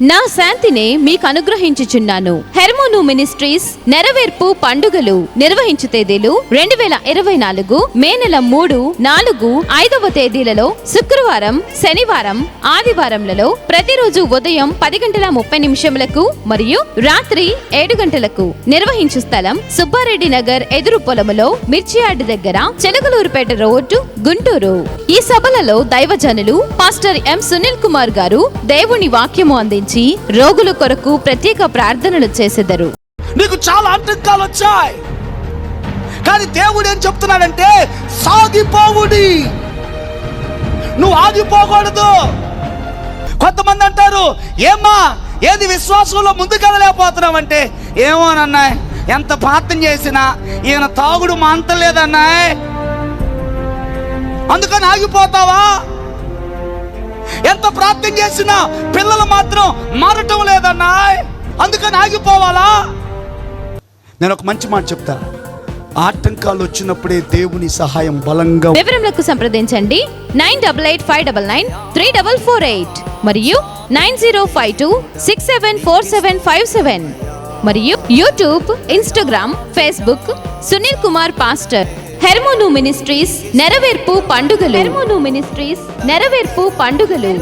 నా శాంతినే మీకు అనుగ్రహించుచున్నాను. హెర్మోను మినిస్ట్రీస్ నెరవేర్పు పండుగలు నిర్వహించు తేదీలు రెండు వేల ఇరవై నాలుగు మే నెల మూడు నాలుగు ఐదవ తేదీలలో శుక్రవారం శనివారం ఆదివారంలలో ప్రతిరోజు ఉదయం పది గంటల ముప్పై నిమిషములకు మరియు రాత్రి ఏడు గంటలకు నిర్వహించు స్థలం సుబ్బారెడ్డి నగర్ ఎదురు పొలములో మిర్చియాడ్ దగ్గర చెలగలూరుపేట రోడ్డు గుంటూరు. ఈ సభలలో దైవజనులు పాస్టర్ ఎం సునీల్ కుమార్ గారు దేవుని వాక్యము అందించి రోగుల కొరకు ప్రత్యేక ప్రార్థనలు చేసేదారు. నీకు చాలా ఆటంకాలు వచ్చాయి. కానీ దేవుడు ఏం చెప్తున్నాడంటే సాగిపోవుడి. నువ్వు ఆగిపోకూడదు. కొంతమంది అంటారు ఏమ్మా ఏది విశ్వాసంలో ముందుకెళ్ళలేకపోతున్నావంటే? ఏమోనన్నాయ్ ఎంత ప్రార్థన చేసినా ఈయన తాగుడు మాంతలేదన్నాయ్. అందుకని ఆగిపోతావా? ఎంత ప్రార్థన చేసినా పిల్లలు మాత్రం మారటం లేదన్నాయ్. అందుకని ఆగిపోవాలా? నేను ఒక మంచి మాట చెప్తా. ఆటంకాలు వచ్చినప్పుడే దేవుని సహాయం బలంగా వివరములకు సంప్రదించండి. Nine double eight five double nine three double four eight మరియు nine zero five two six seven four seven five seven మరియు YouTube Instagram Facebook Sunil Kumar pastor Hermon ministries నెరవేర్పు పండుగలు. హెర్మోను మినిస్ట్రీస్ నెరవేర్పు పండుగలు.